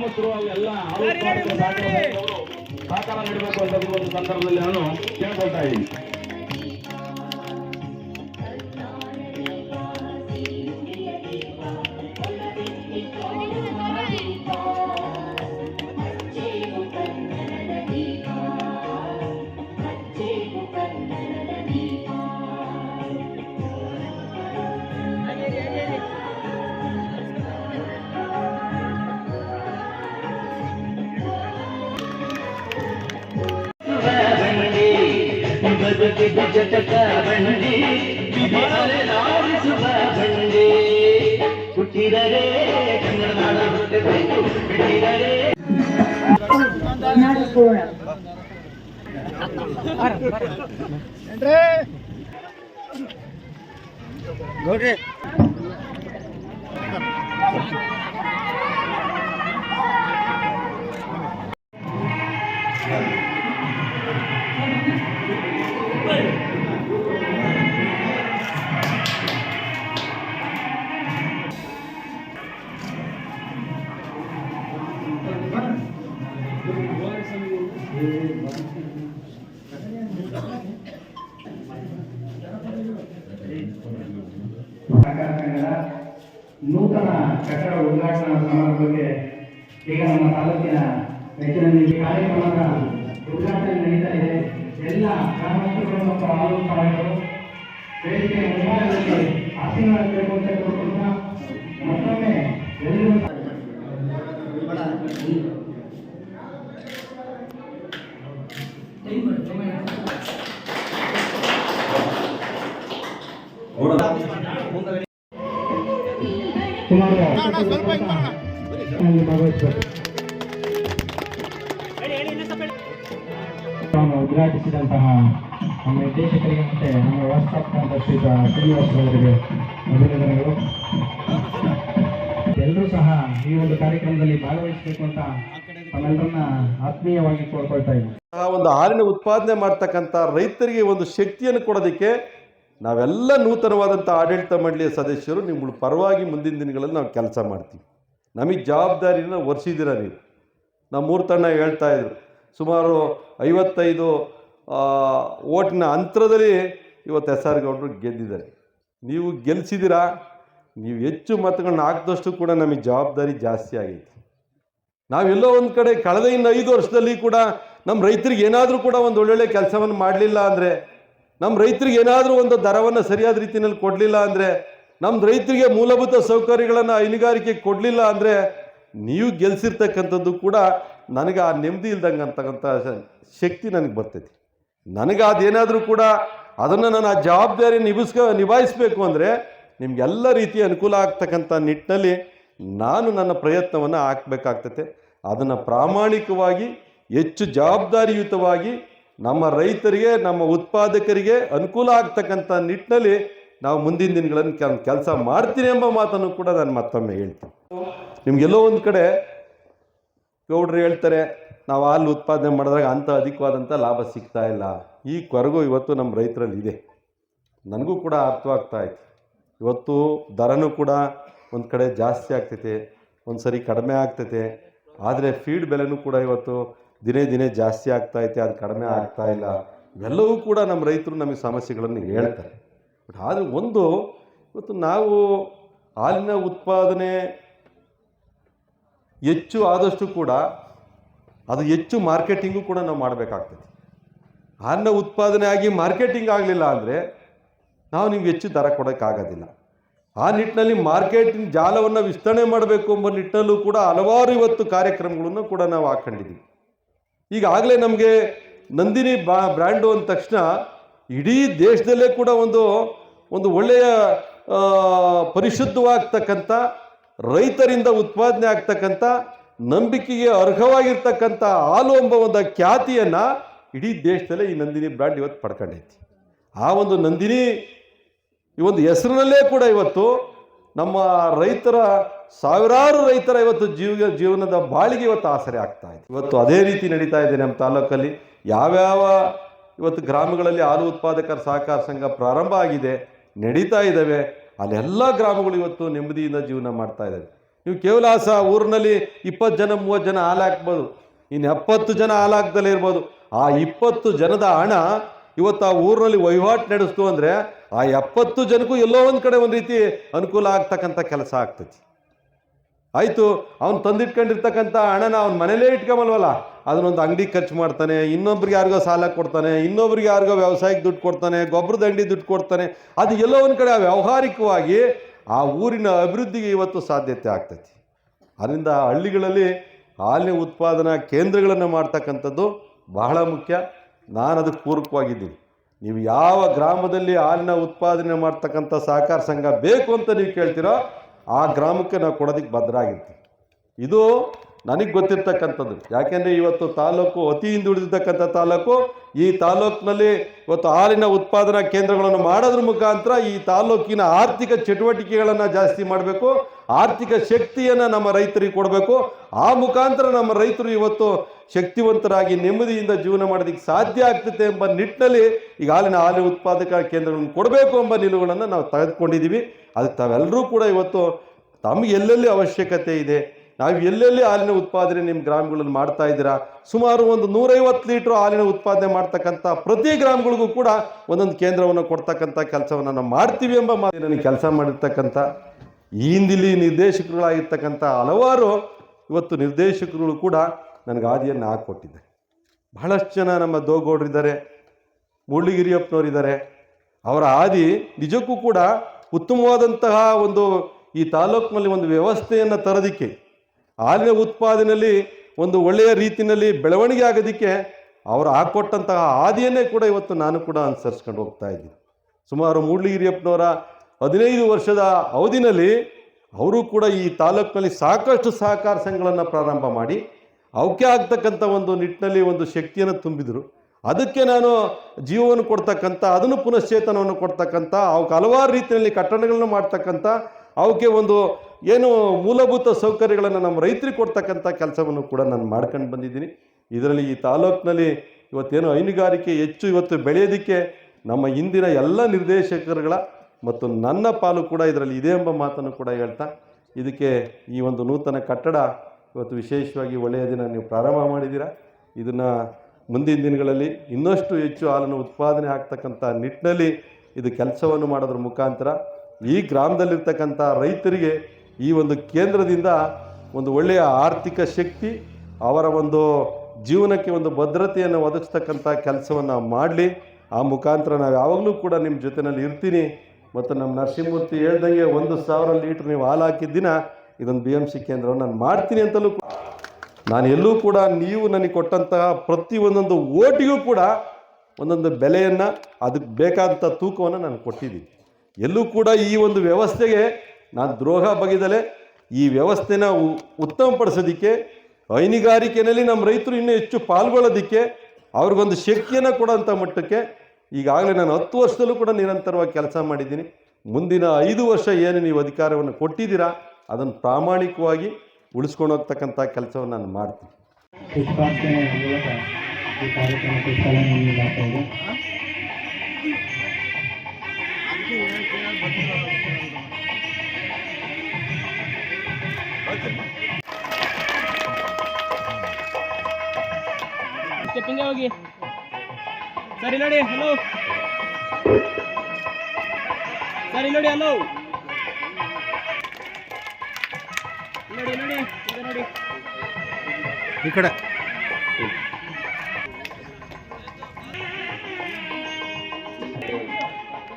ಗ್ರಾಮಸ್ಥರು ಎಲ್ಲ ಸಹಕಾರ ನೀಡಬೇಕು ಅಂತ ಒಂದು ಸಂದರ್ಭದಲ್ಲಿ ನಾನು ಕೇಳ್ಕೊಳ್ತಾ ಇದ್ದೀನಿ. ಬದುಕಿದ ಜಟಕ ಬಂಡಿ ಬಿಡಿಸರೆ ನಾಡಿಸುವ ಬಂಡಿ. ಹುಟ್ಟಿದರೆ ಕನ್ನಡ ನಾಡ ಹುಟ್ಟಬೇಕು ಬಿಟ್ಟಿದರೆ ಸಹಕಾರ ಸಂಘದ ನೂತನ ಕಟ್ಟಡ ಉದ್ಘಾಟನಾ ಸಮಾರಂಭಕ್ಕೆ ಈಗ ನಮ್ಮ ತಾಲೂಕಿನ ಈ ಕಾರ್ಯಕ್ರಮದ ಉದ್ಘಾಟನೆ ನಡೀತಾ ಇದೆ. ಎಲ್ಲ ಗ್ರಾಮಸ್ಥರು ಮತ್ತು ಹಾಲು ಸಹಾಯಕರು ವೇದಿಕೆ ಮುಂಭಾಗದಲ್ಲಿ ಆಶೀರ್ವಾದಬೇಕು ಅಂತ ಕೇಳ್ಕೊಳ್ತಾ ಮತ್ತೊಮ್ಮೆ ಎಲ್ಲರೂ ಸುಮಾರು ತಾವು ಉದ್ಘಾಟಿಸಿದಂತಹ ನಮ್ಮ ನಿರ್ದೇಶಕರಿಗೆ ಮತ್ತೆ ನಮ್ಮ ವ್ಯವಸ್ಥಾಪಕ ಶ್ರೀತ ಶ್ರೀನಿವಾಸ ಅವರಿಗೆ ಅಭಿನಂದನೆಗಳು. ಎಲ್ಲರೂ ಸಹ ಈ ಒಂದು ಕಾರ್ಯಕ್ರಮದಲ್ಲಿ ಭಾಗವಹಿಸಬೇಕು ಅಂತ ತಮ್ಮೆಲ್ಲರನ್ನ ಆತ್ಮೀಯವಾಗಿ ಕೋರ್ಕೊಳ್ತಾ ಇದ್ದೀನಿ. ಆ ಒಂದು ಹಾಲಿನ ಉತ್ಪಾದನೆ ಮಾಡ್ತಕ್ಕಂಥ ರೈತರಿಗೆ ಒಂದು ಶಕ್ತಿಯನ್ನು ಕೊಡೋದಕ್ಕೆ ನಾವೆಲ್ಲ ನೂತನವಾದಂಥ ಆಡಳಿತ ಮಂಡಳಿಯ ಸದಸ್ಯರು ನಿಮ್ಮ ಪರವಾಗಿ ಮುಂದಿನ ದಿನಗಳಲ್ಲಿ ನಾವು ಕೆಲಸ ಮಾಡ್ತೀವಿ. ನಮಗೆ ಜವಾಬ್ದಾರಿನ ಒರೆಸಿದ್ದೀರ ನೀವು? ನಮ್ಮ ಮೂರು ತಂಡ ಹೇಳ್ತಾ ಇದ್ರು, ಸುಮಾರು ಐವತ್ತೈದು ಓಟಿನ ಅಂತರದಲ್ಲಿ ಇವತ್ತು ಎಸ್ ಆರ್ ಗೌಡರು ಗೆದ್ದಿದ್ದಾರೆ. ನೀವು ಗೆಲ್ಲಿಸಿದ್ದೀರಾ ನೀವು ಹೆಚ್ಚು ಮತಗಳನ್ನ ಹಾಕಿದಷ್ಟು ಕೂಡ ನಮಗೆ ಜವಾಬ್ದಾರಿ ಜಾಸ್ತಿ ಆಗೈತಿ. ನಾವೆಲ್ಲೋ ಒಂದು ಕಡೆ ಕಳೆದ ಇನ್ನು ಐದು ವರ್ಷದಲ್ಲಿ ಕೂಡ ನಮ್ಮ ರೈತರಿಗೆ ಏನಾದರೂ ಕೂಡ ಒಂದು ಒಳ್ಳೊಳ್ಳೆ ಕೆಲಸವನ್ನು ಮಾಡಲಿಲ್ಲ ಅಂದರೆ ನಮ್ಮ ರೈತರಿಗೆ ಏನಾದರೂ ಒಂದು ದರವನ್ನು ಸರಿಯಾದ ರೀತಿಯಲ್ಲಿ ಕೊಡಲಿಲ್ಲ ಅಂದರೆ ನಮ್ಮ ರೈತರಿಗೆ ಮೂಲಭೂತ ಸೌಕರ್ಯಗಳನ್ನು ಹೈನುಗಾರಿಕೆ ಕೊಡಲಿಲ್ಲ ಅಂದರೆ, ನೀವು ಗೆಲ್ಸಿರ್ತಕ್ಕಂಥದ್ದು ಕೂಡ ನನಗೆ ಆ ನೆಮ್ಮದಿ ಇಲ್ದಂಗೆ ಅಂತಕ್ಕಂಥ ಶಕ್ತಿ ನನಗೆ ಬರ್ತೈತಿ. ನನಗೆ ಅದೇನಾದರೂ ಕೂಡ ಅದನ್ನು ನಾನು ಆ ಜವಾಬ್ದಾರಿ ನಿಭಾಯಿಸ್ಕ ನಿಭಾಯಿಸಬೇಕು ಅಂದರೆ ನಿಮಗೆಲ್ಲ ರೀತಿಯ ಅನುಕೂಲ ಆಗ್ತಕ್ಕಂಥ ನಿಟ್ಟಿನಲ್ಲಿ ನಾನು ನನ್ನ ಪ್ರಯತ್ನವನ್ನು ಹಾಕಬೇಕಾಗ್ತತೆ. ಅದನ್ನು ಪ್ರಾಮಾಣಿಕವಾಗಿ, ಹೆಚ್ಚು ಜವಾಬ್ದಾರಿಯುತವಾಗಿ ನಮ್ಮ ರೈತರಿಗೆ, ನಮ್ಮ ಉತ್ಪಾದಕರಿಗೆ ಅನುಕೂಲ ಆಗ್ತಕ್ಕಂಥ ನಿಟ್ಟಿನಲ್ಲಿ ನಾವು ಮುಂದಿನ ದಿನಗಳನ್ನು ಕೆಲ ಕೆಲಸ ಮಾಡ್ತೀನಿ ಎಂಬ ಮಾತನ್ನು ಕೂಡ ನಾನು ಮತ್ತೊಮ್ಮೆ ಹೇಳ್ತೀನಿ. ನಿಮಗೆಲ್ಲೋ ಒಂದು ಕಡೆ ಗೌಡ್ರು ಹೇಳ್ತಾರೆ, ನಾವು ಹಾಲು ಉತ್ಪಾದನೆ ಮಾಡಿದಾಗ ಅಂಥ ಅಧಿಕವಾದಂಥ ಲಾಭ ಸಿಗ್ತಾ ಇಲ್ಲ. ಈ ಕೊರಗು ಇವತ್ತು ನಮ್ಮ ರೈತರಲ್ಲಿ ಇದೆ. ನನಗೂ ಕೂಡ ಅರ್ಥವಾಗ್ತಾ ಇತ್ತು. ಇವತ್ತು ದರನೂ ಕೂಡ ಒಂದು ಕಡೆ ಜಾಸ್ತಿ ಆಗ್ತೈತೆ ಒಂದು ಸರಿ ಕಡಿಮೆ ಆಗ್ತೈತೆ. ಆದರೆ ಫೀಡ್ ಬೆಲೆನೂ ಕೂಡ ಇವತ್ತು ದಿನೇ ದಿನೇ ಜಾಸ್ತಿ ಆಗ್ತಾ ಐತೆ, ಅದು ಕಡಿಮೆ ಆಗ್ತಾ ಇಲ್ಲ. ಇವೆಲ್ಲವೂ ಕೂಡ ನಮ್ಮ ರೈತರು ನಮಗೆ ಸಮಸ್ಯೆಗಳನ್ನು ಹೇಳ್ತಾರೆ. ಬಟ್ ಆದರೆ ಒಂದು, ಇವತ್ತು ನಾವು ಹಾಲಿನ ಉತ್ಪಾದನೆ ಹೆಚ್ಚು ಆದಷ್ಟು ಕೂಡ ಅದು ಹೆಚ್ಚು ಮಾರ್ಕೆಟಿಂಗು ಕೂಡ ನಾವು ಮಾಡಬೇಕಾಗ್ತದೆ. ಹಾಲಿನ ಉತ್ಪಾದನೆ ಆಗಿ ಮಾರ್ಕೆಟಿಂಗ್ ಆಗಲಿಲ್ಲ ಅಂದರೆ ನಾವು ನಿಮ್ಗೆ ಹೆಚ್ಚು ದರ ಕೊಡೋಕ್ಕಾಗೋದಿಲ್ಲ ಆ ನಿಟ್ಟಿನಲ್ಲಿ ಮಾರ್ಕೆಟಿಂಗ್ ಜಾಲವನ್ನು ವಿಸ್ತರಣೆ ಮಾಡಬೇಕು ಎಂಬ ನಿಟ್ಟಿನಲ್ಲೂ ಕೂಡ ಹಲವಾರು ಇವತ್ತು ಕಾರ್ಯಕ್ರಮಗಳನ್ನು ಕೂಡ ನಾವು ಹಾಕ್ಕೊಂಡಿದ್ದೀವಿ. ಈಗಾಗಲೇ ನಮಗೆ ನಂದಿನಿ ಬಾ ಬ್ರ್ಯಾಂಡು ಅಂದ ತಕ್ಷಣ ಇಡೀ ದೇಶದಲ್ಲೇ ಕೂಡ ಒಂದು ಒಂದು ಒಳ್ಳೆಯ ಪರಿಶುದ್ಧವಾಗ್ತಕ್ಕಂಥ, ರೈತರಿಂದ ಉತ್ಪಾದನೆ ಆಗ್ತಕ್ಕಂಥ, ನಂಬಿಕೆಗೆ ಅರ್ಹವಾಗಿರ್ತಕ್ಕಂಥ ಹಾಲು ಎಂಬ ಒಂದು ಖ್ಯಾತಿಯನ್ನು ಇಡೀ ದೇಶದಲ್ಲೇ ಈ ನಂದಿನಿ ಬ್ರ್ಯಾಂಡ್ ಇವತ್ತು ಪಡ್ಕೊಂಡೈತಿ ಆ ಒಂದು ನಂದಿನಿ ಈ ಒಂದು ಹೆಸರಿನಲ್ಲೇ ಕೂಡ ಇವತ್ತು ನಮ್ಮ ರೈತರ, ಸಾವಿರಾರು ರೈತರ ಇವತ್ತು ಜೀವ, ಜೀವನದ ಬಾಳಿಗೆ ಇವತ್ತು ಆಸರೆ ಆಗ್ತಾ ಇದೆ. ಇವತ್ತು ಅದೇ ರೀತಿ ನಡೀತಾ ಇದೆ ನಮ್ಮ ತಾಲೂಕಲ್ಲಿ. ಯಾವ್ಯಾವ ಇವತ್ತು ಗ್ರಾಮಗಳಲ್ಲಿ ಹಾಲು ಉತ್ಪಾದಕರ ಸಹಕಾರ ಸಂಘ ಪ್ರಾರಂಭ ಆಗಿದೆ, ನಡೀತಾ ಇದ್ದಾವೆ. ಅಲ್ಲೆಲ್ಲ ಗ್ರಾಮಗಳು ಇವತ್ತು ನೆಮ್ಮದಿಯಿಂದ ಜೀವನ ಮಾಡ್ತಾ ಇದ್ದಾವೆ. ನೀವು ಸಹ ಊರಿನಲ್ಲಿ ಇಪ್ಪತ್ತು ಜನ, ಮೂವತ್ತು ಜನ ಹಾಲು ಹಾಕ್ಬೋದು. ಇನ್ನು ಎಪ್ಪತ್ತು ಜನ ಹಾಲು ಇರ್ಬೋದು. ಆ ಇಪ್ಪತ್ತು ಜನದ ಹಣ ಇವತ್ತು ಆ ಊರಿನಲ್ಲಿ ವಹಿವಾಟು ನಡೆಸ್ತು ಅಂದರೆ ಆ ಎಪ್ಪತ್ತು ಜನಕ್ಕೂ ಎಲ್ಲೋ ಒಂದು ಕಡೆ ಒಂದು ರೀತಿ ಅನುಕೂಲ ಆಗ್ತಕ್ಕಂಥ ಕೆಲಸ ಆಗ್ತೈತಿ ಆಯಿತು, ಅವ್ನು ತಂದಿಟ್ಕೊಂಡಿರ್ತಕ್ಕಂಥ ಹಣನ ಅವ್ನ ಮನೇಲೇ ಇಟ್ಕೊಂಬಲ್ವಲ್ಲ? ಅದನ್ನೊಂದು ಅಂಗಡಿ ಖರ್ಚು ಮಾಡ್ತಾನೆ, ಇನ್ನೊಬ್ರಿಗೆ ಯಾರಿಗೋ ಸಾಲ ಕೊಡ್ತಾನೆ, ಇನ್ನೊಬ್ರಿಗೆ ಯಾರಿಗೋ ವ್ಯವಸಾಯಕ್ಕೆ ದುಡ್ಡು ಕೊಡ್ತಾನೆ ಗೊಬ್ಬರದ ಅಂಗಡಿ ದುಡ್ಡು ಕೊಡ್ತಾನೆ, ಅದು ಎಲ್ಲೋ ಒಂದು ಕಡೆ ವ್ಯವಹಾರಿಕವಾಗಿ ಆ ಊರಿನ ಅಭಿವೃದ್ಧಿಗೆ ಇವತ್ತು ಸಾಧ್ಯತೆ ಆಗ್ತೈತಿ ಅದರಿಂದ ಹಳ್ಳಿಗಳಲ್ಲಿ ಹಾಲಿನ ಉತ್ಪಾದನಾ ಕೇಂದ್ರಗಳನ್ನು ಮಾಡ್ತಕ್ಕಂಥದ್ದು ಬಹಳ ಮುಖ್ಯ. ನಾನು ಅದಕ್ಕೆ ಪೂರಕವಾಗಿದ್ದೀನಿ. ನೀವು ಯಾವ ಗ್ರಾಮದಲ್ಲಿ ಹಾಲಿನ ಉತ್ಪಾದನೆ ಮಾಡ್ತಕ್ಕಂಥ ಸಹಕಾರ ಸಂಘ ಬೇಕು ಅಂತ ನೀವು ಕೇಳ್ತೀರೋ ಆ ಗ್ರಾಮಕ್ಕೆ ನಾವು ಕೊಡೋದಕ್ಕೆ ಬದ್ಧರಾಗಿರ್ತೀವಿ. ಇದು ನನಗೆ ಗೊತ್ತಿರ್ತಕ್ಕಂಥದ್ದು. ಯಾಕೆಂದರೆ ಇವತ್ತು ತಾಲೂಕು ಅತಿ ಹಿಂದುಳಿದಿರ್ತಕ್ಕಂಥ ತಾಲೂಕು, ಈ ತಾಲೂಕಿನಲ್ಲಿ ಇವತ್ತು ಹಾಲಿನ ಉತ್ಪಾದನಾ ಕೇಂದ್ರಗಳನ್ನು ಮಾಡೋದ್ರ ಮುಖಾಂತರ ಈ ತಾಲೂಕಿನ ಆರ್ಥಿಕ ಚಟುವಟಿಕೆಗಳನ್ನು ಜಾಸ್ತಿ ಮಾಡಬೇಕು, ಆರ್ಥಿಕ ಶಕ್ತಿಯನ್ನು ನಮ್ಮ ರೈತರಿಗೆ ಕೊಡಬೇಕು. ಆ ಮುಖಾಂತರ ನಮ್ಮ ರೈತರು ಇವತ್ತು ಶಕ್ತಿವಂತರಾಗಿ, ನೆಮ್ಮದಿಯಿಂದ ಜೀವನ ಮಾಡೋದಕ್ಕೆ ಸಾಧ್ಯ ಆಗ್ತದೆ ಎಂಬ ನಿಟ್ಟಿನಲ್ಲಿ ಈಗ ಹಾಲಿನ ಹಾಲಿನ ಉತ್ಪಾದಕ ಕೇಂದ್ರಗಳನ್ನು ಕೊಡಬೇಕು ಎಂಬ ನಿಲುವುಗಳನ್ನು ನಾವು ತೆಗೆದುಕೊಂಡಿದ್ದೀವಿ. ಅದಕ್ಕೆ ತಾವೆಲ್ಲರೂ ಕೂಡ ಇವತ್ತು ತಮಗೆ ಎಲ್ಲೆಲ್ಲಿ ಅವಶ್ಯಕತೆ ಇದೆ ನಾವು ಎಲ್ಲೆಲ್ಲಿ ಹಾಲಿನ ಉತ್ಪಾದನೆ ನಿಮ್ಮ ಗ್ರಾಮಗಳಲ್ಲಿ ಮಾಡ್ತಾ ಇದ್ದೀರಾ? ಸುಮಾರು ಒಂದು ನೂರೈವತ್ತು ಲೀಟ್ರ್ ಹಾಲಿನ ಉತ್ಪಾದನೆ ಮಾಡ್ತಕ್ಕಂಥ ಪ್ರತಿ ಗ್ರಾಮಗಳಿಗೂ ಕೂಡ ಒಂದೊಂದು ಕೇಂದ್ರವನ್ನು ಕೊಡ್ತಕ್ಕಂಥ ಕೆಲಸವನ್ನು ನಾವು ಮಾಡ್ತೀವಿ ಎಂಬ ಮಾತು ನನಗೆ ಕೆಲಸ ಮಾಡಿರ್ತಕ್ಕಂಥ ಈ ಹಿಂದಿಲಿ ನಿರ್ದೇಶಕರುಗಳಾಗಿರ್ತಕ್ಕಂಥ ಹಲವಾರು ಇವತ್ತು ನಿರ್ದೇಶಕರುಗಳು ಕೂಡ ನನಗೆ ಹಾದಿಯನ್ನು ಹಾಕ್ಕೊಟ್ಟಿದ್ದೆ ಬಹಳಷ್ಟು ಜನ ನಮ್ಮ ದೋಗೌಡರಿದ್ದಾರೆ ಇದ್ದಾರೆ ಅವರ ಹಾದಿ ನಿಜಕ್ಕೂ ಕೂಡ ಉತ್ತಮವಾದಂತಹ ಒಂದು ಈ ತಾಲೂಕಿನಲ್ಲಿ ಒಂದು ವ್ಯವಸ್ಥೆಯನ್ನು ತರೋದಕ್ಕೆ ಹಾಲಿನ ಉತ್ಪಾದನೆಯಲ್ಲಿ ಒಂದು ಒಳ್ಳೆಯ ರೀತಿಯಲ್ಲಿ ಬೆಳವಣಿಗೆ ಆಗೋದಕ್ಕೆ ಅವರು ಹಾಕ್ಕೊಟ್ಟಂತಹ ಹಾದಿಯನ್ನೇ ಕೂಡ ಇವತ್ತು ನಾನು ಕೂಡ ಅನುಸರಿಸ್ಕೊಂಡು ಹೋಗ್ತಾ ಇದ್ದೀನಿ. ಸುಮಾರು ಮೂಡ್ಲಿಗಿರಿಯಪ್ಪನವರ ಹದಿನೈದು ವರ್ಷದ ಅವಧಿನಲ್ಲಿ ಅವರು ಕೂಡ ಈ ತಾಲೂಕಿನಲ್ಲಿ ಸಾಕಷ್ಟು ಸಹಕಾರ ಸಂಘಗಳನ್ನು ಪ್ರಾರಂಭ ಮಾಡಿ, ಅವಕ್ಕೆ ಆಗ್ತಕ್ಕಂಥ ಒಂದು ನಿಟ್ಟಿನಲ್ಲಿ ಒಂದು ಶಕ್ತಿಯನ್ನು ತುಂಬಿದರು. ಅದಕ್ಕೆ ನಾನು ಜೀವವನ್ನು ಕೊಡ್ತಕ್ಕಂಥ, ಅದನ್ನು ಪುನಶ್ಚೇತನವನ್ನು ಕೊಡ್ತಕ್ಕಂಥ, ಅವಕ್ಕೆ ಹಲವಾರು ರೀತಿಯಲ್ಲಿ ಕಟ್ಟಡಗಳನ್ನು ಮಾಡ್ತಕ್ಕಂಥ ಅವಕ್ಕೆ ಒಂದು ಏನು ಮೂಲಭೂತ ಸೌಕರ್ಯಗಳನ್ನು ನಮ್ಮ ರೈತರಿಗೆ ಕೊಡ್ತಕ್ಕಂಥ ಕೆಲಸವನ್ನು ಕೂಡ ನಾನು ಮಾಡ್ಕೊಂಡು ಬಂದಿದ್ದೀನಿ. ಇದರಲ್ಲಿ ಈ ತಾಲೂಕಿನಲ್ಲಿ ಇವತ್ತೇನು ಹೈನುಗಾರಿಕೆ ಹೆಚ್ಚು ಇವತ್ತು ಬೆಳೆಯೋದಕ್ಕೆ ನಮ್ಮ ಇಂದಿನ ಎಲ್ಲ ನಿರ್ದೇಶಕರುಗಳ ಮತ್ತು ನನ್ನ ಪಾಲು ಕೂಡ ಇದರಲ್ಲಿ ಇದೆ ಎಂಬ ಮಾತನ್ನು ಕೂಡ ಹೇಳ್ತಾ, ಇದಕ್ಕೆ ಈ ಒಂದು ನೂತನ ಕಟ್ಟಡ ಇವತ್ತು ವಿಶೇಷವಾಗಿ ಒಳ್ಳೆಯ ದಿನ ನೀವು ಪ್ರಾರಂಭ ಮಾಡಿದ್ದೀರಾ. ಇದನ್ನು ಮುಂದಿನ ದಿನಗಳಲ್ಲಿ ಇನ್ನಷ್ಟು ಹೆಚ್ಚು ಹಾಲನ್ನು ಉತ್ಪಾದನೆ ಆಗ್ತಕ್ಕಂಥ ನಿಟ್ಟಿನಲ್ಲಿ ಇದು ಕೆಲಸವನ್ನು ಮಾಡೋದ್ರ ಮುಖಾಂತರ ಈ ಗ್ರಾಮದಲ್ಲಿರ್ತಕ್ಕಂಥ ರೈತರಿಗೆ ಈ ಒಂದು ಕೇಂದ್ರದಿಂದ ಒಂದು ಒಳ್ಳೆಯ ಆರ್ಥಿಕ ಶಕ್ತಿ, ಅವರ ಒಂದು ಜೀವನಕ್ಕೆ ಒಂದು ಭದ್ರತೆಯನ್ನು ಒದಗಿಸ್ತಕ್ಕಂಥ ಕೆಲಸವನ್ನು ಮಾಡಲಿ. ಆ ಮುಖಾಂತರ ನಾವು ಯಾವಾಗಲೂ ಕೂಡ ನಿಮ್ಮ ಜೊತೆಯಲ್ಲಿ ಇರ್ತೀನಿ. ಮತ್ತು ನಮ್ಮ ನರಸಿಂಹಮೂರ್ತಿ ಹೇಳ್ದಂಗೆ ಒಂದು ಸಾವಿರ ಲೀಟ್ರ್ ನೀವು ಹಾಲು ಹಾಕಿದ ದಿನ ಇದೊಂದು ಬಿ ಎಂ ಸಿ ಕೇಂದ್ರವನ್ನು ನಾನು ಮಾಡ್ತೀನಿ ಅಂತಲೂ ನಾನು ಎಲ್ಲೂ ಕೂಡ ನೀವು ನನಗೆ ಕೊಟ್ಟಂತಹ ಪ್ರತಿ ಒಂದೊಂದು ಓಟಿಗೂ ಕೂಡ ಒಂದೊಂದು ಬೆಲೆಯನ್ನು ಅದಕ್ಕೆ ಬೇಕಾದಂಥ ತೂಕವನ್ನು ನಾನು ಕೊಟ್ಟಿದ್ದೀನಿ. ಎಲ್ಲೂ ಕೂಡ ಈ ಒಂದು ವ್ಯವಸ್ಥೆಗೆ ನಾನು ದ್ರೋಹ ಬಗೆದಲೆ ಈ ವ್ಯವಸ್ಥೆನ ಉತ್ತಮಪಡಿಸೋದಕ್ಕೆ ಹೈನುಗಾರಿಕೆಯಲ್ಲಿ ನಮ್ಮ ರೈತರು ಇನ್ನೂ ಹೆಚ್ಚು ಪಾಲ್ಗೊಳ್ಳೋದಕ್ಕೆ ಅವ್ರಿಗೊಂದು ಶಕ್ತಿಯನ್ನು ಕೊಡೋಂಥ ಮಟ್ಟಕ್ಕೆ ಈಗಾಗಲೇ ನಾನು ಹತ್ತು ವರ್ಷದಲ್ಲೂ ಕೂಡ ನಿರಂತರವಾಗಿ ಕೆಲಸ ಮಾಡಿದ್ದೀನಿ. ಮುಂದಿನ ಐದು ವರ್ಷ ಏನು ನೀವು ಅಧಿಕಾರವನ್ನು ಕೊಟ್ಟಿದ್ದೀರಾ, ಅದನ್ನು ಪ್ರಾಮಾಣಿಕವಾಗಿ ಉಳಿಸ್ಕೊಂಡು ಹೋಗ್ತಕ್ಕಂಥ ಕೆಲಸವನ್ನು ನಾನು ಮಾಡ್ತೀನಿ. ಸ್ಟೆಪ್ ಹಿಂಗೆ ಹೋಗಿ. ಸರಿ ನೋಡಿ ಹಲೋ ಸರಿ ನೋಡಿ ಹಲೋ ನೋಡಿ ನೋಡಿ ನೋಡಿ. ಈ ಕಡೆ.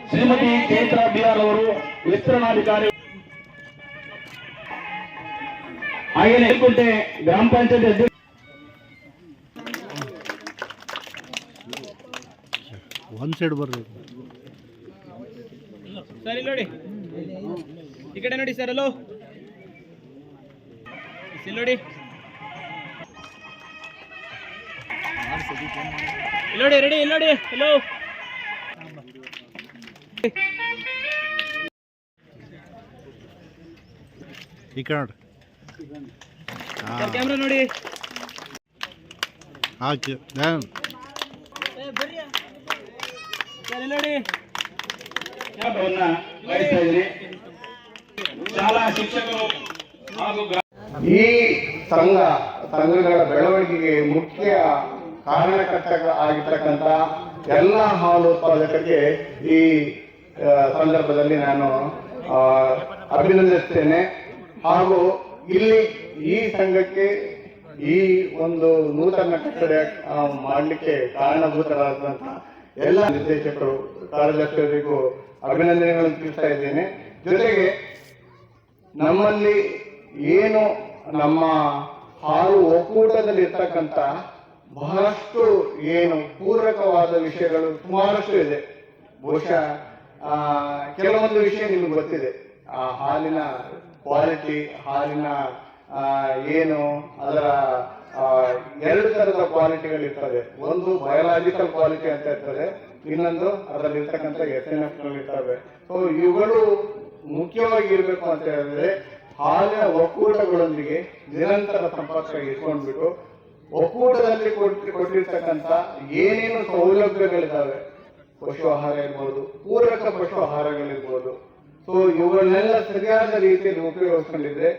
ಶ್ರೀಮತಿ ಚೈತ್ರ ಬಿಆರ್ ಅವರು ವಿಸ್ತರಣಾಧಿಕಾರಿ ಹಾಗೇನೆ ಹೆಲ್ಕುಂಟೆ ಗ್ರಾಮ ಪಂಚಾಯತ್ ಅಧ್ಯಕ್ಷ ಒಂದು ಸೈಡ್ ಬರ್ರಿ. ಸರಿ ನೋಡಿ. ಈ ಕಡೆ ನೋಡಿ ಸರ್ ಹಲೋ ಇಲ್ಲಿ ನೋಡಿ. ಇಲ್ಲಿ ನೋಡಿ ರೆಡಿ ಇಲ್ಲಿ ನೋಡಿ. ಹಲೋ ಈ ಕಡೆ ನೋಡ್ರಿ. ಸರ್ ಕ್ಯಾಮ್ರಾ ನೋಡಿ. ಹಾಕಿ ನೋಡಿ. ಶಾಲಾ ಶಿಕ್ಷಕರು ಹಾಗೂ ಈ ಸಂಘ ಸಂಘಗಳ ಬೆಳವಣಿಗೆಗೆ ಮುಖ್ಯ ಕಾರಣಕರ್ತ ಆಗಿರ್ತಕ್ಕಂಥ ಎಲ್ಲ ಹಾಲು ಉತ್ಪಾದಕರಿಗೆ ಈ ಸಂದರ್ಭದಲ್ಲಿ ನಾನು ಅಭಿನಂದಿಸ್ತೇನೆ. ಹಾಗೂ ಇಲ್ಲಿ ಈ ಸಂಘಕ್ಕೆ ಈ ಒಂದು ನೂತನ ಕಟ್ಟಡ ಮಾಡಲಿಕ್ಕೆ ಕಾರಣಭೂತರಾದಂತಹ ಎಲ್ಲ ನಿರ್ದೇಶಕರು ಕಾರ್ಯದರ್ಶಿಯವರಿಗೂ ಅಭಿನಂದನೆಗಳನ್ನು ತಿಳಿಸ್ತಾ ಇದ್ದೇನೆ. ಜೊತೆಗೆ ನಮ್ಮಲ್ಲಿ ಏನು ನಮ್ಮ ಹಾಲು ಒಕ್ಕೂಟದಲ್ಲಿ ಇರ್ತಕ್ಕಂಥ ಬಹಳಷ್ಟು ಏನು ಪೂರಕವಾದ ವಿಷಯಗಳು ಸುಮಾರಷ್ಟು ಇದೆ. ಬಹುಶಃ ಕೆಲವೊಂದು ವಿಷಯ ನಿಮ್ಗೆ ಗೊತ್ತಿದೆ. ಆ ಹಾಲಿನ ಕ್ವಾಲಿಟಿ ಹಾಲಿನ ಏನು ಅದರ ಎರಡು ತರದ ಕ್ವಾಲಿಟಿಗಳಿರ್ತದೆ ಒಂದು ಬಯೋಲಾಜಿಕಲ್ ಕ್ವಾಲಿಟಿ ಅಂತ ಇರ್ತದೆ. ಇನ್ನೊಂದು ಅದರಲ್ಲಿರ್ತಕ್ಕಂಥ ಎಸ್ ಎನ್ ಎಫ್ ಇರ್ತವೆ. ಸೊ ಇವುಗಳು ಮುಖ್ಯವಾಗಿ ಇರಬೇಕು ಅಂತ ಹೇಳಿದ್ರೆ ಹಾಲಿನ ಒಕ್ಕೂಟಗಳೊಂದಿಗೆ ನಿರಂತರ ಸಂಪರ್ಕ ಇಟ್ಕೊಂಡ್ಬಿಟ್ಟು ಒಕ್ಕೂಟದಲ್ಲಿ ಕೊಟ್ಟು, ಕೊಟ್ಟಿರ್ತಕ್ಕಂಥ ಏನೇನು ಸೌಲಭ್ಯಗಳಿದ್ದಾವೆ? ಪಶು ಆಹಾರ ಇರ್ಬೋದು, ಪೂರಕ ಪಶು ಆಹಾರಗಳಿರ್ಬೋದು. ಸೊ ಇವುಗಳನ್ನೆಲ್ಲ ಸರಿಯಾದ ರೀತಿಯಲ್ಲಿ ಉಪಯೋಗಿಸ್ಕೊಂಡಿದ್ರೆ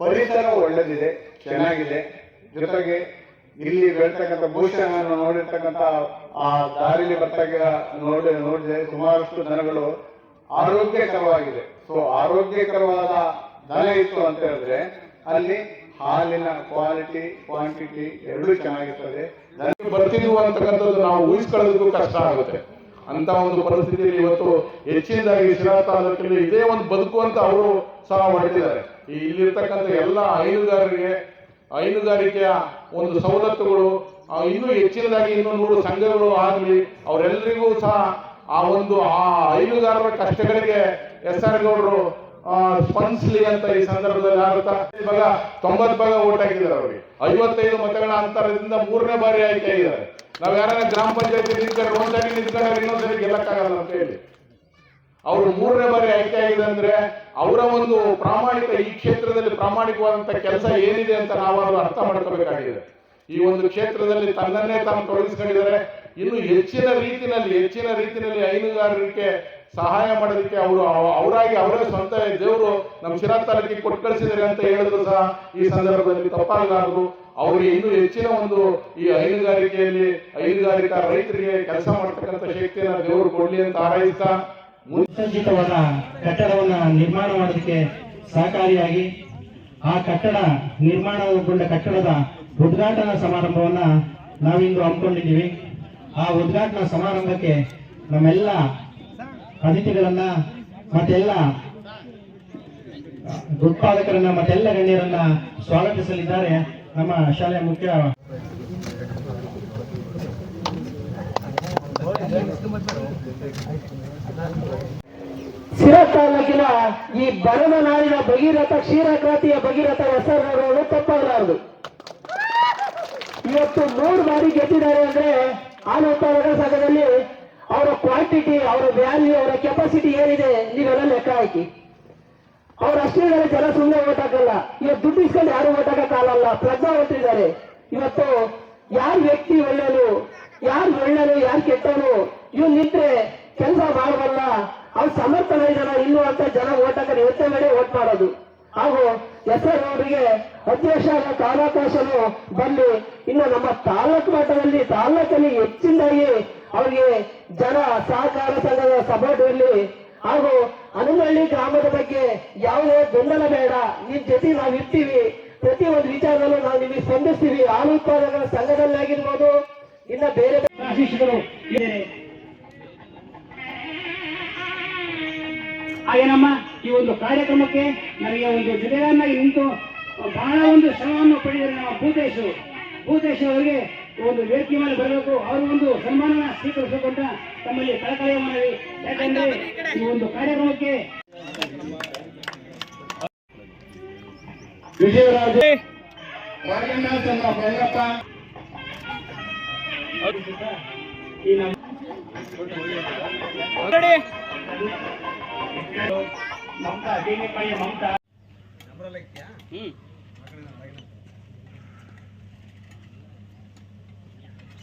ಪರಿಸರ ಒಳ್ಳೆದಿದೆ, ಚೆನ್ನಾಗಿದೆ. ಜೊತೆಗೆ ಇಲ್ಲಿ ಬೆಳ್ತಕ್ಕಂಥ ಭೂಷಣ ನೋಡಿರ್ತಕ್ಕಂಥ ಆ ದಾರಿಲಿ ಬರ್ತಾಗ ನೋಡಿ ನೋಡಿದೆ ಸುಮಾರಷ್ಟು ದನಗಳು ಆರೋಗ್ಯಕರವಾಗಿದೆ. ಸೊ ಆರೋಗ್ಯಕರವಾದ ದನ ಇತ್ತು ಅಂತ ಹೇಳಿದ್ರೆ ಅಲ್ಲಿ ಹಾಲಿನ ಕ್ವಾಲಿಟಿ ಕ್ವಾಂಟಿಟಿ ಎರಡೂ ಚೆನ್ನಾಗಿರ್ತದೆ. ಬರ್ತಿದ್ವು ಅಂತಕ್ಕಂಥದ್ದು ನಾವು ಊಹಿಸ್ಕೊಳ್ಳೋದಕ್ಕೂ ಕಷ್ಟ ಆಗುತ್ತೆ. ಅಂತ ಒಂದು ಪರಿಸ್ಥಿತಿಯಲ್ಲಿ ಇವತ್ತು ಹೆಚ್ಚಿನದಾಗಿ ಶಿರಾ ತಾಲೂಕಿನಲ್ಲಿ ಇದೇ ಒಂದು ಬದುಕು ಅಂತ ಅವರು ಸಹ ಹೊಡೆದಿದ್ದಾರೆ ಈ ಇಲ್ಲಿರ್ತಕ್ಕಂಥ ಎಲ್ಲ ಹೈನುಗಾರರಿಗೆ, ಹೈನುಗಾರಿಕೆಯ ಒಂದು ಸವಲತ್ತುಗಳು ಇನ್ನೂ ಹೆಚ್ಚಿನದಾಗಿ ಇನ್ನೂ ನೂರು ಸಂಘಗಳು ಆಗಲಿ, ಅವರೆಲ್ಲರಿಗೂ ಸಹ ಆ ಒಂದು, ಆ ಹೈನುಗಾರರ ಕಷ್ಟಗಳಿಗೆ ಎಸ್ ಆರ್ ಗೌಡರು ಸ್ಪಂದಿಸಲಿ ಅಂತ ಈ ಸಂದರ್ಭದಲ್ಲಿ ಆಗುತ್ತಾ ಭಾಗ ತೊಂಬತ್ ಭಾಗ ಓಟ್ ಹಾಕಿದ್ದಾರೆ ಅವರಿಗೆ. ಐವತ್ತೈದು ಮತಗಳ ಅಂತರದಿಂದ ಮೂರನೇ ಬಾರಿ ಆಯ್ಕೆ ಆಗಿದ್ದಾರೆ. ನಾವ್ ಯಾರ ಗ್ರಾಮ ಪಂಚಾಯತಿ ನಿಂತ್ಕೊಂಡ್ರೆ ಒಂದ್ಸರಿ ನಿಂತ್ಕೊಂಡ್ರೆ ಇನ್ನೊಂದ್ಸರಿ ಗೆಲ್ಲಕ್ಕಾಗಲ್ಲ ಅಂತ ಹೇಳಿ. ಅವರು ಮೂರನೇ ಬಾರಿ ಆಯ್ಕೆ ಆಗಿದೆ ಅಂದ್ರೆ ಅವರ ಒಂದು ಪ್ರಾಮಾಣಿಕ ಈ ಕ್ಷೇತ್ರದಲ್ಲಿ ಪ್ರಾಮಾಣಿಕವಾದಂತ ಕೆಲಸ ಏನಿದೆ ಅಂತ ನಾವು ಅರ್ಥ ಮಾಡ್ಕೋಬೇಕಾಗಿದೆ. ಈ ಒಂದು ಕ್ಷೇತ್ರದಲ್ಲಿ ತನ್ನನ್ನೇ ತಾನು ತೊಡಗಿಸ್ಕೊಂಡಿದ್ದಾರೆ. ಇನ್ನು ಹೆಚ್ಚಿನ ರೀತಿಯಲ್ಲಿ ಹೆಚ್ಚಿನ ರೀತಿಯಲ್ಲಿ ಹೈನುಗಾರರಿಗೆ ಸಹಾಯ ಮಾಡೋದಕ್ಕೆ ಅವರು ಅವರಾಗಿ ಅವರೇ ಸ್ವಂತ ದೇವರು ನಮ್ಮ ಶಿರಾ ಕೊಟ್ಟು ಕಳಿಸಿದ್ದಾರೆ ಅಂತ ಹೇಳಿದ್ರು ಸಹ ಈ ಸಂದರ್ಭದಲ್ಲಿ ತಪ್ಪಾಗಲಾರದು. ಅವರಿಗೆ ಇನ್ನೂ ಹೆಚ್ಚಿನ ಒಂದು ಈ ಹೈನುಗಾರಿಕೆಯಲ್ಲಿ ಹೈನುಗಾರಿಕಾ ರೈತರಿಗೆ ಕೆಲಸ ಮಾಡ್ತಕ್ಕಂಥ ಶಕ್ತಿಯನ್ನು ದೇವರು ಕೊಡ್ಲಿ ಅಂತ ಹಾರೈಸ್ತಾ ಸುಸಜ್ಜಿತವಾದ ಕಟ್ಟಡವನ್ನ ನಿರ್ಮಾಣ ಮಾಡೋದಕ್ಕೆ ಸಹಕಾರಿಯಾಗಿ ಆ ಕಟ್ಟಡ ನಿರ್ಮಾಣಗೊಂಡ ಕಟ್ಟಡದ ಉದ್ಘಾಟನಾ ಸಮಾರಂಭವನ್ನ ನಾವಿಂದು ಹಮ್ಮಿಕೊಂಡಿದ್ದೀವಿ. ಆ ಉದ್ಘಾಟನಾ ಸಮಾರಂಭಕ್ಕೆ ನಮ್ಮೆಲ್ಲ ಅತಿಥಿಗಳನ್ನ, ಮತ್ತೆಲ್ಲ, ಉತ್ಪಾದಕರನ್ನ, ಮತ್ತೆಲ್ಲ ಗಣ್ಯರನ್ನ ಸ್ವಾಗತಿಸಲಿದ್ದಾರೆ ನಮ್ಮ ಶಾಲೆಯ ಮುಖ್ಯ ಸಿರಾ ತಾಲೂಕಿನ ಈ ಬರದ ನಾಡಿನ ಭಗೀರಥ, ಕ್ಷೀರಕ್ರಾಂತಿಯ ಭಗೀರಥ ಹೆಸರು ತಪ್ಪಾಗಲಾರದು ಇವತ್ತು ಮೂರು ಬಾರಿ ಗೆದ್ದಿದ್ದಾರೆ ಅಂದ್ರೆ ಹಾಲು ಉತ್ಪಾದಕರ ಸಂಘದಲ್ಲಿ ಅವರ ಕ್ವಾಂಟಿಟಿ ಅವರ ವ್ಯಾಲ್ಯೂ ಅವರ ಕೆಪಾಸಿಟಿ ಏನಿದೆ, ನೀವೆಲ್ಲ ಲೆಕ್ಕ ಹಾಕಿ. ಅವ್ರ ಅಷ್ಟೇ ಜನ ಸುಮ್ಮನೆ ಓಟ್ ಹಾಕಲ್ಲ. ಇವತ್ತು ದುಡ್ಡು ಇಸ್ಕೊಂಡು ಯಾರು ಓಟ್ ಹಾಕಕ್ಕಾಗಲ್ಲ ಪ್ರಜ್ಞಾವಂತರಿದ್ದಾರೆ ಇವತ್ತು ಯಾರು ವ್ಯಕ್ತಿ ಒಳ್ಳೆಯದು ಯಾರು ಒಳ್ಳೆಯದು ಯಾರು ಕೆಟ್ಟನು ಇವ್ ನಿಂತ್ರೆ ಕೆಲಸ ಮಾಡಬಲ್ಲ ಅವ್ರು ಸಮರ್ಥನ ಇದಾರ ಇನ್ನು ಅಂತ ಜನ ಓಟ್ ಇವತ್ತ ಮೇಲೆ ಓಟ್ ಮಾಡೋದು. ಹಾಗೂ ಎಸ್ ಆರ್ ಅವರಿಗೆ ಅಧ್ಯಕ್ಷ ಕಾಲಾವಕಾಶನು ಬಂದು ಇನ್ನು ನಮ್ಮ ತಾಲೂಕು ಮಟ್ಟದಲ್ಲಿ, ತಾಲೂಕಲ್ಲಿ ಹೆಚ್ಚಿನದಾಗಿ ಅವರಿಗೆ ಜನ ಸಹಕಾರ ಸಂಘದ ಸಪೋರ್ಟ್ ಇರಲಿ. ಹಾಗೂ ಹನುಮಳ್ಳಿ ಗ್ರಾಮದ ಬಗ್ಗೆ ಯಾವುದೇ ಗೊಂದಲ ಬೇಡ. ನಿಮ್ ಜೊತೆ ನಾವು ಇರ್ತೀವಿ. ಪ್ರತಿ ಒಂದು ವಿಚಾರದಲ್ಲೂ ನಾವು ನಿಮಗೆ ಸ್ಪಂದಿಸ್ತೀವಿ. ಹಾಲು ಉತ್ಪಾದಕರ ಸಂಘದಲ್ಲಾಗಿರ್ಬೋದು ಇನ್ನ ಬೇರೆ ಇದ್ದಾರೆ ಹಾಗೇನಮ್ಮ ಈ ಒಂದು ಕಾರ್ಯಕ್ರಮಕ್ಕೆ ನನಗೆ ಒಂದು ಜೊತೆಗಾರನಾಗಿ ನಿಂತು ಬಹಳ ಒಂದು ಶ್ರಮವನ್ನು ಪಡೆದಿದ್ದಾರೆ ನಮ್ಮ ಭೂತೇಶ್. ಭೂತೇಶ್ ಅವರಿಗೆ ಒಂದು ವೇದಿಕೆ ಮೇಲೆ ಬರಬೇಕು. ಅವರು ಒಂದು ಸನ್ಮಾನ ಸ್ವೀಕರಿಸಬೇಕು ಅಂತ ತಮ್ಮಲ್ಲಿ ಕಳಕಳಿಯ ಮನವಿ. ಯಾಕಂದ್ರೆ ಈ ಒಂದು ಕಾರ್ಯಕ್ರಮಕ್ಕೆ ವಿಜಯರಾಜ ಅನ್ನ ಭೈರಪ್ಪ ಈ ನಮ್ಮ ಮಮತಾ ದೇವಿಪಾಯಿ ಮಮತಾ. ಹ್ಮ್.